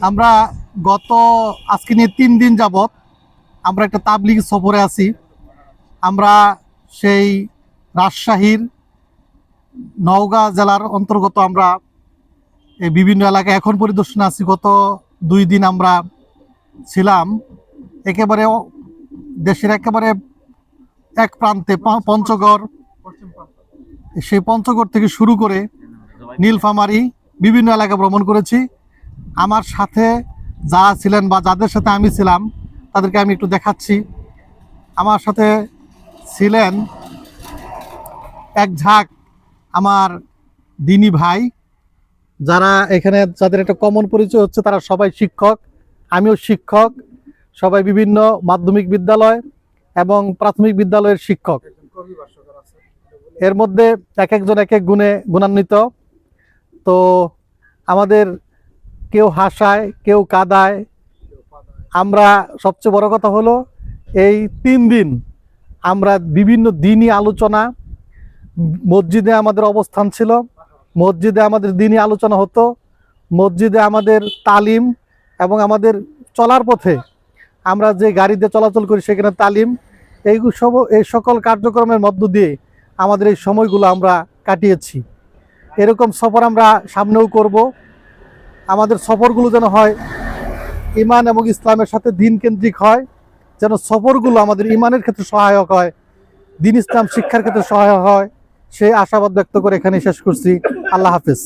আমরা গত, আজকে নিয়ে তিন দিন যাবত আমরা একটা তাবলিগ সফরে আছি। আমরা সেই রাজশাহীর নওগাঁ জেলার অন্তর্গত আমরা এই বিভিন্ন এলাকায় এখন পরিদর্শনে আছি। গত দুই দিন আমরা ছিলাম। একেবারে দেশের একেবারে এক প্রান্তে পঞ্চগড়, সেই পঞ্চগড় থেকে শুরু করে নীলফামারি বিভিন্ন এলাকা ভ্রমণ করেছি। আমার সাথে যারা ছিলেন বা যাদের সাথে আমি ছিলাম, তাদেরকে আমি একটু দেখাচ্ছি। আমার সাথে ছিলেন এক ঝাঁক আমার দিনী ভাই, যারা এখানে যাদের একটা কমন পরিচয় হচ্ছে, তারা সবাই শিক্ষক, আমিও শিক্ষক, সবাই বিভিন্ন মাধ্যমিক বিদ্যালয় এবং প্রাথমিক বিদ্যালয়ের শিক্ষক। এর মধ্যে এক একজন এক এক গুণে গুণান্বিত। তো আমাদের কেউ হাসায়, কেউ কাদায়। আমরা সবচেয়ে বড় কথা হলো, এই তিন দিন আমরা বিভিন্ন দিনই আলোচনা, মসজিদে আমাদের অবস্থান ছিল, মসজিদে আমাদের দিনই আলোচনা হতো, মসজিদে আমাদের তালিম এবং আমাদের চলার পথে আমরা যে গাড়িতে চলাচল করি সেখানে তালিম, এই সব, এই সকল কার্যক্রমের মধ্য দিয়ে আমাদের এই সময়গুলো আমরা কাটিয়েছি। এরকম সফর আমরা সামনেও করব। আমাদের সফরগুলো যেন হয় ইমান এবং ইসলামের সাথে দিন কেন্দ্রিক হয়, যেন সফরগুলো আমাদের ইমানের ক্ষেত্রে সহায়ক হয়, দিন ইসলাম শিক্ষার ক্ষেত্রে সহায়ক হয়। সেই আশাবাদ ব্যক্ত করে এখানে শেষ করছি। আল্লাহ হাফিজ।